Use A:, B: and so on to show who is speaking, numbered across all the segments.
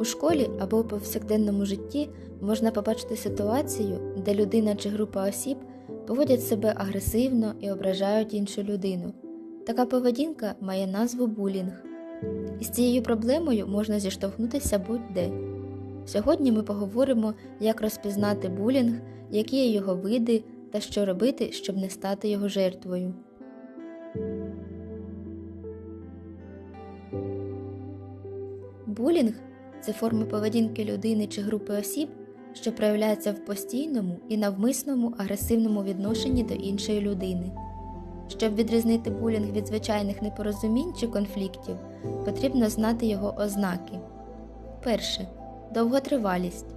A: У школі або в повсякденному житті можна побачити ситуацію, де людина чи група осіб поводять себе агресивно і ображають іншу людину. Така поведінка має назву булінг. Із цією проблемою можна зіштовхнутися будь-де. Сьогодні ми поговоримо, як розпізнати булінг, які є його види та що робити, щоб не стати його жертвою. Булінг це форма поведінки людини чи групи осіб, що проявляється в постійному і навмисному агресивному відношенні до іншої людини. Щоб відрізнити булінг від звичайних непорозумінь чи конфліктів, потрібно знати його ознаки. Перше довготривалість.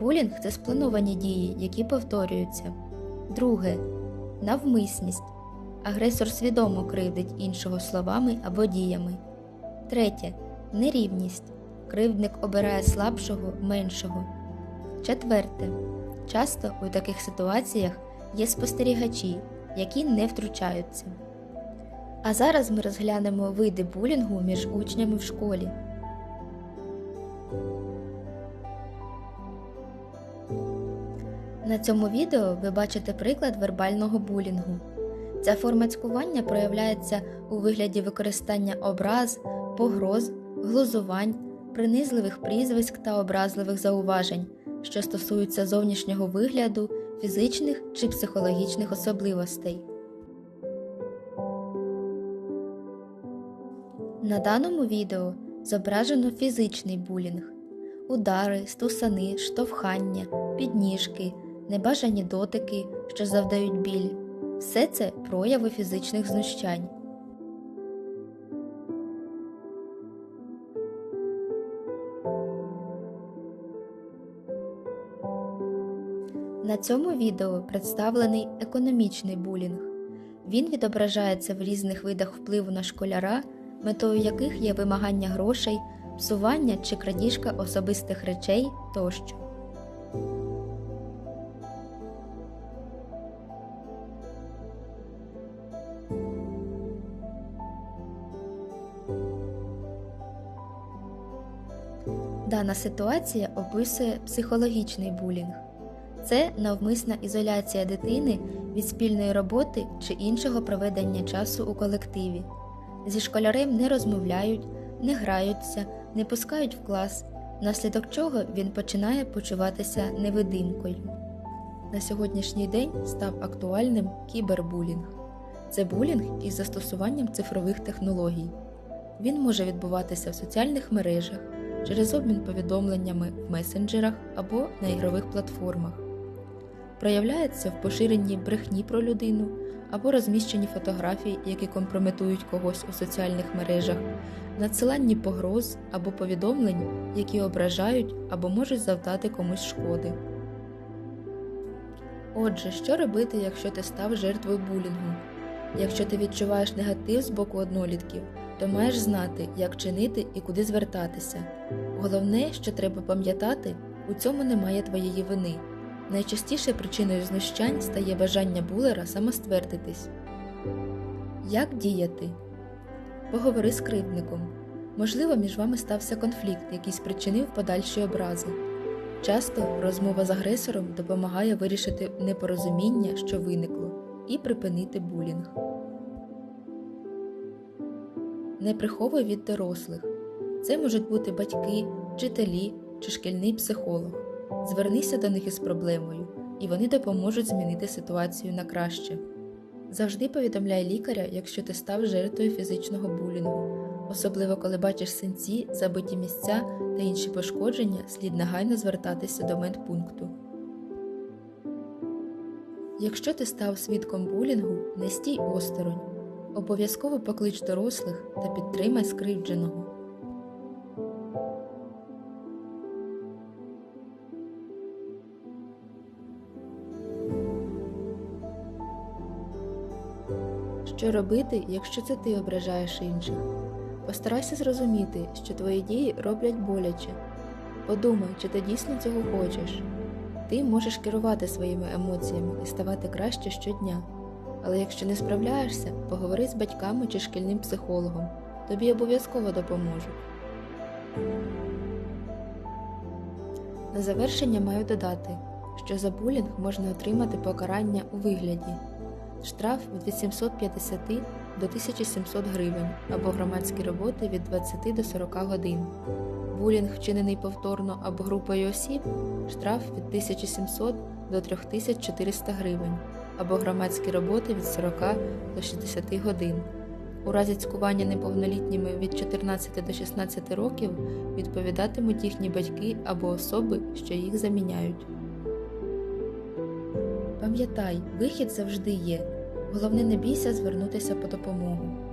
A: Булінг це сплановані дії, які повторюються. Друге навмисність. Агресор свідомо кривдить іншого словами або діями. Третє нерівність. Кривдник обирає слабшого меншого. Четверте. Часто у таких ситуаціях є спостерігачі, які не втручаються. А зараз ми розглянемо види булінгу між учнями в школі. На цьому відео ви бачите приклад вербального булінгу. Ця форма цькування проявляється у вигляді використання образ, погроз, глузувань, принизливих прізвиськ та образливих зауважень, що стосуються зовнішнього вигляду, фізичних чи психологічних особливостей. На даному відео зображено фізичний булінг, удари, стусани, штовхання, підніжки, небажані дотики, що завдають біль. Все це прояви фізичних знущань. На цьому відео представлений економічний булінг. Він відображається в різних видах впливу на школяра, метою яких є вимагання грошей, псування чи крадіжка особистих речей тощо. Дана ситуація описує психологічний булінг. Це навмисна ізоляція дитини від спільної роботи чи іншого проведення часу у колективі. Зі школярем не розмовляють, не граються, не пускають в клас, внаслідок чого він починає почуватися невидимкою. На сьогоднішній день став актуальним кібербулінг. Це булінг із застосуванням цифрових технологій. Він може відбуватися в соціальних мережах через обмін повідомленнями в месенджерах або на ігрових платформах. Проявляється в поширенні брехні про людину або розміщенні фотографій, які компрометують когось у соціальних мережах, надсиланні погроз або повідомлень, які ображають або можуть завдати комусь шкоди. Отже, що робити, якщо ти став жертвою булінгу? Якщо ти відчуваєш негатив з боку однолітків, то маєш знати, як чинити і куди звертатися. Головне, що треба пам'ятати, у цьому немає твоєї вини. Найчастіше причиною знущань стає бажання булера самоствердитись. Як діяти? Поговори з кривдником. Можливо, між вами стався конфлікт, який спричинив подальші образи. Часто розмова з агресором допомагає вирішити непорозуміння, що виникло, і припинити булінг. Не приховуй від дорослих. Це можуть бути батьки, вчителі чи шкільний психолог. Звернися до них із проблемою, і вони допоможуть змінити ситуацію на краще. Завжди повідомляй лікаря, якщо ти став жертвою фізичного булінгу, особливо коли бачиш синці, забиті місця та інші пошкодження, слід негайно звертатися до медпункту. Якщо ти став свідком булінгу, не стій осторонь. Обов'язково поклич дорослих та підтримай скривдженого. Що робити, якщо це ти ображаєш інших? Постарайся зрозуміти, що твої дії роблять боляче. Подумай, чи ти дійсно цього хочеш. Ти можеш керувати своїми емоціями і ставати краще щодня. Але якщо не справляєшся, поговори з батьками чи шкільним психологом. Тобі обов'язково допоможуть. На завершення маю додати, що за булінг можна отримати покарання у вигляді штраф від 850 до 1700 гривень або громадські роботи від 20 до 40 годин. Булінг, вчинений повторно або групою осіб, штраф від 1700 до 3400 гривень або громадські роботи від 40 до 60 годин. У разі цькування неповнолітніми від 14 до 16 років відповідатимуть їхні батьки або особи, що їх заміняють. Пам'ятай, вихід завжди є. Головне не бійся звернутися по допомогу.